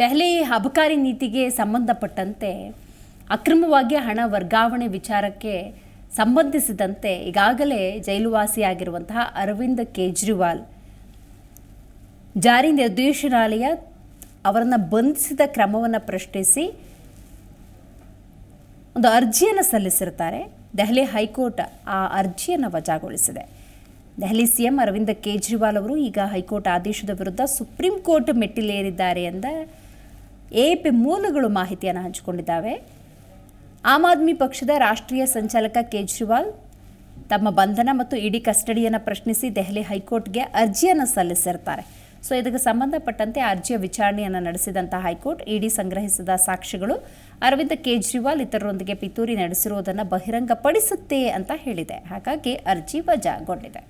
ದೆಹಲಿ ಅಬಕಾರಿ ನೀತಿಗೆ ಸಂಬಂಧಪಟ್ಟಂತೆ ಅಕ್ರಮವಾಗಿ ಹಣ ವರ್ಗಾವಣೆ ವಿಚಾರಕ್ಕೆ ಸಂಬಂಧಿಸಿದಂತೆ ಈಗಾಗಲೇ ಜೈಲುವಾಸಿಯಾಗಿರುವಂತಹ ಅರವಿಂದ್ ಕೇಜ್ರಿವಾಲ್ ಜಾರಿ ನಿರ್ದೇಶನಾಲಯ ಅವರನ್ನು ಬಂಧಿಸಿದ ಕ್ರಮವನ್ನು ಪ್ರಶ್ನಿಸಿ ಒಂದು ಅರ್ಜಿಯನ್ನು ಸಲ್ಲಿಸಿರ್ತಾರೆ ದೆಹಲಿ ಹೈಕೋರ್ಟ್ ಆ ಅರ್ಜಿಯನ್ನು ವಜಾಗೊಳಿಸಿದೆ. ದೆಹಲಿ ಸಿಎಂ ಅರವಿಂದ್ ಕೇಜ್ರಿವಾಲ್ ಅವರು ಈಗ ಹೈಕೋರ್ಟ್ ಆದೇಶದ ವಿರುದ್ಧ ಸುಪ್ರೀಂ ಕೋರ್ಟ್ ಮೆಟ್ಟಿಲೇರಿದ್ದಾರೆ ಎಂದ ಎಪಿ ಮೂಲಗಳು ಮಾಹಿತಿಯನ್ನು ಹಂಚಿಕೊಂಡಿದ್ದಾವೆ. ಆಮ್ ಆದ್ಮಿ ಪಕ್ಷದ ರಾಷ್ಟ್ರೀಯ ಸಂಚಾಲಕ ಕೇಜ್ರಿವಾಲ್ ತಮ್ಮ ಬಂಧನ ಮತ್ತು ಇಡಿ ಕಸ್ಟಡಿಯನ್ನು ಪ್ರಶ್ನಿಸಿ ದೆಹಲಿ ಹೈಕೋರ್ಟ್ಗೆ ಅರ್ಜಿಯನ್ನು ಸಲ್ಲಿಸಿರ್ತಾರೆ. ಸೊ, ಇದಕ್ಕೆ ಸಂಬಂಧಪಟ್ಟಂತೆ ಅರ್ಜಿಯ ವಿಚಾರಣೆಯನ್ನು ನಡೆಸಿದಂಥ ಹೈಕೋರ್ಟ್ ಇಡಿ ಸಂಗ್ರಹಿಸಿದ ಸಾಕ್ಷ್ಯಗಳು ಅರವಿಂದ್ ಕೇಜ್ರಿವಾಲ್ ಇತರರೊಂದಿಗೆ ಪಿತೂರಿ ನಡೆಸಿರುವುದನ್ನು ಬಹಿರಂಗಪಡಿಸುತ್ತೆ ಅಂತ ಹೇಳಿದೆ. ಹಾಗಾಗಿ ಅರ್ಜಿ ವಜಾಗೊಂಡಿದೆ.